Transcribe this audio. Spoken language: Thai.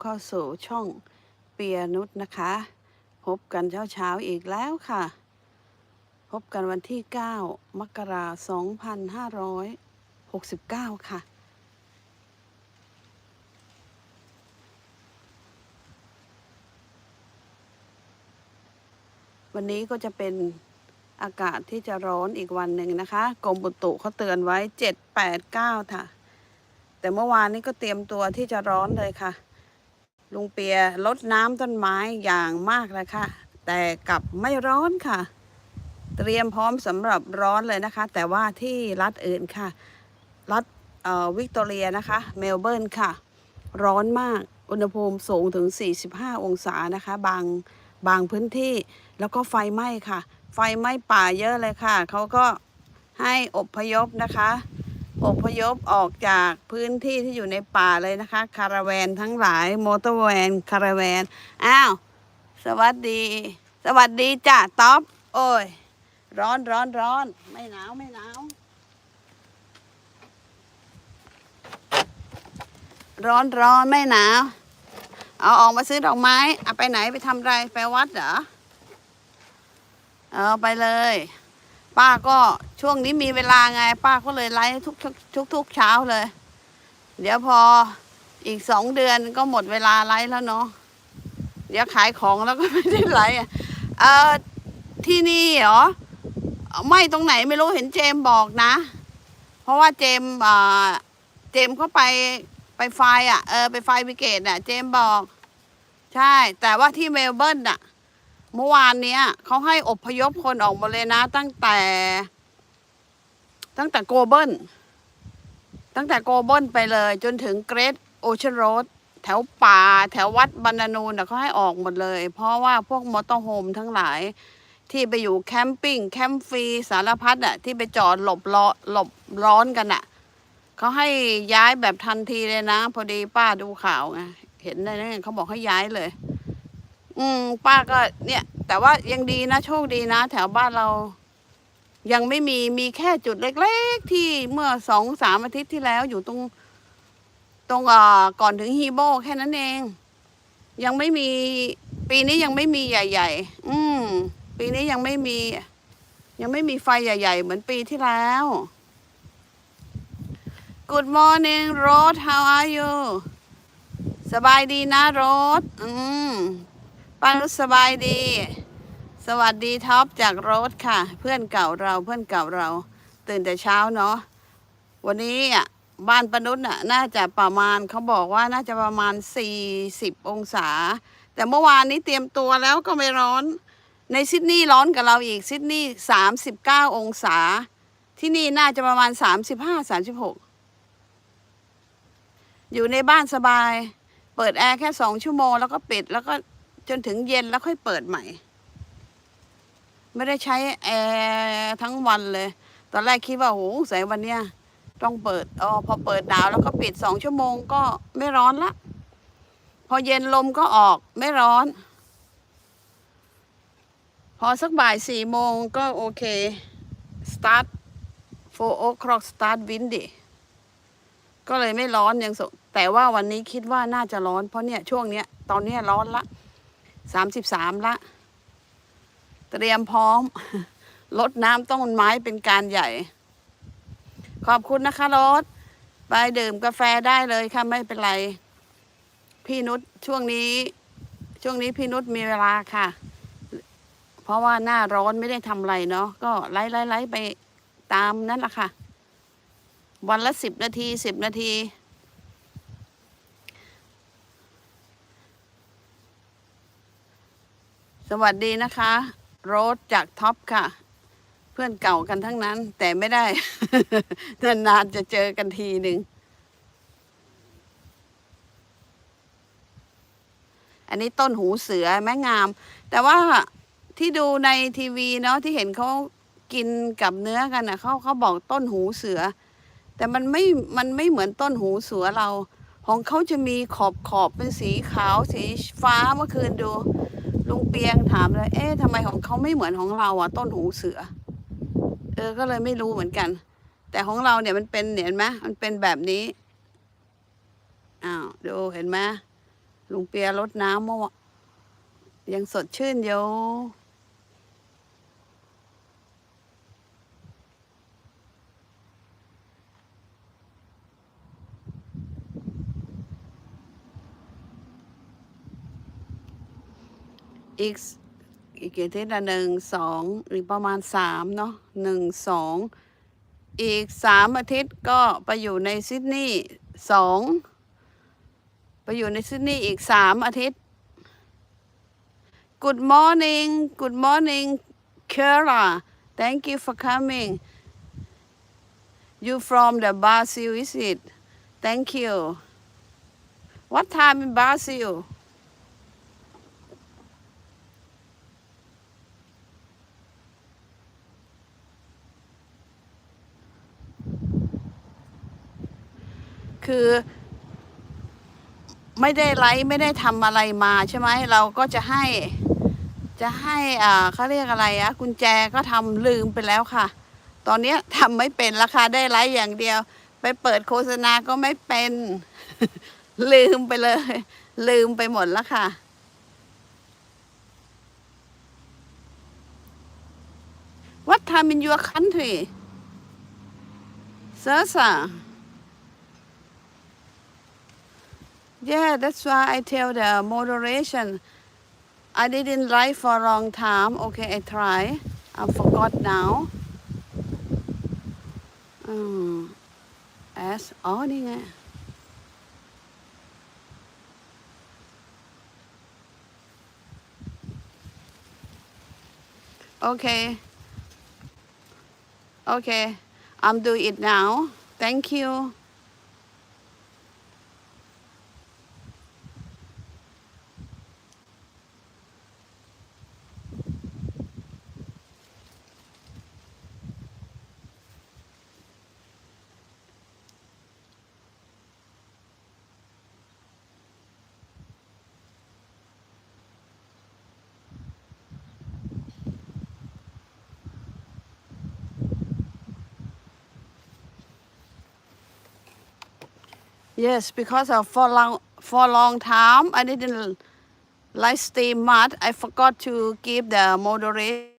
เข้าสู่ช่องเปียนุชนะคะ พบกันเช้าเช้าๆอีกแล้วค่ะ พบกันวันที่ 9 มกราคม2569ค่ะ วันนี้ก็จะเป็นอากาศที่จะร้อนอีกวันหนึ่งนะคะ กรมอุตุเขาเตือนไว้7 8 9ค่ะ แต่เมื่อวานนี้ก็เตรียมตัวที่จะร้อนเลยค่ะ ลุงเปียลดน้ำต้นไม้อย่างมากเลยค่ะ แต่กลับไม่ร้อนค่ะ เตรียมพร้อมสำหรับร้อนเลยนะคะ แต่ว่าที่รัฐอื่นค่ะ รัฐวิกตอเรียนะคะ เมลเบิร์นค่ะ ร้อนมากอุณหภูมิสูงถึง 45 องศานะคะ บางบางพื้นที่แล้วก็ไฟไหม้ค่ะ ไฟไหม้ป่าเยอะเลยค่ะ เขาก็ให้อบพยพนะคะ อพยพออกจากพื้นที่ที่อยู่ในป่าเลยนะคะ คาราแวนทั้งหลายมอเตอร์แวนคาราแวนอ้าว สวัสดี สวัสดีจ้ะต๊อปโอ้ย ร้อนร้อนร้อนไม่หนาวไม่หนาวร้อนร้อนไม่หนาวเอาออกมาซื้อดอกไม้ เอาไปไหนไปทำไรไปวัดเหรอ เอาไปเลย ป้าก็ช่วงนี้มีเวลาไง ป้าก็เลยไลฟ์ทุกทุกทุกเช้าเลย เดี๋ยวพออีกสองเดือนก็หมดเวลาไลฟ์แล้วเนาะเดี๋ยวขายของแล้วก็ไม่ได้ไลฟ์อะเออที่นี่เหรอไม่ตรงไหนไม่รู้เห็นเจมบอกนะ เพราะว่าเจมอ่าเจมเขาไปไปไฟอะเออไปไฟวิเกตอะ เจมบอก ใช่ แต่ว่าที่เมลเบิร์นอะ เมื่อวานเนี้ยเขาให้อพยพคนออกหมดเลยนะ ตั้งแต่ ตั้งแต่โกเบิลตั้งแต่โกเบิลไปเลย จนถึงเกรทโอเชียนโรดแถวป่า แถววัดบรรณนูนเขาให้ออกหมดเลย เพราะว่าพวกมอเตอร์โฮมทั้งหลายที่ไปอยู่แคมปิ้งแคมป์ฟรีสารพัดอะ ที่ไปจอดหลบร้อนหลบร้อนกันอะเขาให้ย้ายแบบทันทีเลยนะ พอดีป้าดูข่าวไงเห็นได้ไงเขาบอกให้ย้ายเลย อืม ป้าก็ เนี่ย แต่ว่ายังดีนะ โชคดีนะ แถวบ้านเรา ยังไม่มีมีแค่จุดเล็ก ๆ ที่เมื่อสองสามอาทิตย์ที่แล้วอยู่ตรง ตรงอ่อก่อนถึงฮีโบแค่นั้นเอง ยังไม่มี ปีนี้ยังไม่มีใหญ่ ๆ อืม ปีนี้ยังไม่มี ยังไม่มีไฟใหญ่ ๆ เหมือนปีที่แล้ว Good morning Rose how are you สบายดีนะโรสอืม ป้านุสบายดี สวัสดีท็อปจากโรสค่ะ เพื่อนเก่าเราเพื่อนเก่าเรา ตื่นแต่เช้าเนาะวันนี้อะบ้านป้านุชอะน่าจะประมาณเขาบอกว่าน่าจะประมาณ 40 องศา แต่เมื่อวานนี้เตรียมตัวแล้วก็ไม่ร้อน ในซิดนีย์ร้อนกับเราอีกซิดนีย์39 องศา ที่นี่น่าจะประมาณ 35 36 อยู่ในบ้านสบาย เปิดแอร์แค่สองชั่วโมงแล้วก็ปิดแล้วก็ จนถึงเย็นแล้วค่อยเปิดใหม่ ไม่ได้ใช้แอร์ทั้งวันเลย ตอนแรกคิดว่าโหใส่วันเนี้ยต้องเปิดอ๋อพอเปิดหนาวแล้วก็ปิดสองชั่วโมงก็ไม่ร้อนละ พอเย็นลมก็ออกไม่ร้อน พอสักบ่ายสี่โมงก็โอเค start four o'clock start windy ก็เลยไม่ร้อนยังสแต่ว่าวันนี้คิดว่าน่าจะร้อนเพราะเนี่ยช่วงเนี้ยตอนเนี้ยร้อนละ สามสิบสามละ เตรียมพร้อม ลดน้ำต้นไม้เป็นการใหญ่ ขอบคุณนะคะรถไปดื่มกาแฟได้เลยค่ะ ไม่เป็นไร พี่นุชช่วงนี้ ช่วงนี้พี่นุชมีเวลาค่ะ เพราะว่าหน้าร้อนไม่ได้ทำอะไรเนาะก็ไล่ไล่ไล่ไปตามนั่นแหละค่ะ วันละสิบนาทีสิบนาที สวัสดีนะคะ โรสจากท็อปค่ะ เพื่อนเก่ากันทั้งนั้น แต่ไม่ได้ นานๆจะเจอกันทีหนึ่งอันนี้ต้นหูเสือแม่งาม แต่ว่าที่ดูในทีวีเนาะที่เห็นเขากินกับเนื้อกันนะเขาเขาบอกต้นหูเสือ แต่มันไม่มันไม่เหมือนต้นหูเสือเรา ของเขาจะมีขอบขอบเป็นสีขาวสีฟ้าเมื่อคืนดู ลุงเปียงถามเลย เอ๊ะทำไมของเขาไม่เหมือนของเราอะ ต้นหูเสือ เออ ก็เลยไม่รู้เหมือนกัน แต่ของเราเนี่ยมันเป็นเห็นไหมมันเป็นแบบนี้ อ้าว ดูเห็นไหมลุงเปียรดน้ำเมื่อวะยังสดชื่นอยู่ อีกอีกกี่าทิตย์ละหนึ่งสองหรือประมาณสามเนาะหนึ่งสองอีกสามอาทิตย์ก็ไปอยู่ในซิดนีย์สองไปอยู่ในซิดนีย์อีกสามอาทิตย์ Good morning Good morning Kara Thank you for coming You from the Brazil is it Thank you What time in Brazil คือ ไม่ได้ไลฟ์ไม่ได้ทำอะไรมาใช่ไหมเราก็จะให้ จะให้อ่าเขาเรียกอะไรอะกุญแจก็ทำลืมไปแล้วค่ะ ตอนเนี้ทำไม่เป็นราคาได้ไลฟ์อย่างเดียว ไปเปิดโฆษณาก็ไม่เป็น ลืมไปเลย ลืมไปหมดแล้วค่ะ What time in your country? Sasa. Yeah, that's why I tell the moderation. I didn't write for a long time. Okay, I try. I forgot now. Um, as ordinary. Okay. Okay. I'm doing it now. Thank you. Yes, because of for long for a long time I didn't live stream much. I forgot to give the moderation.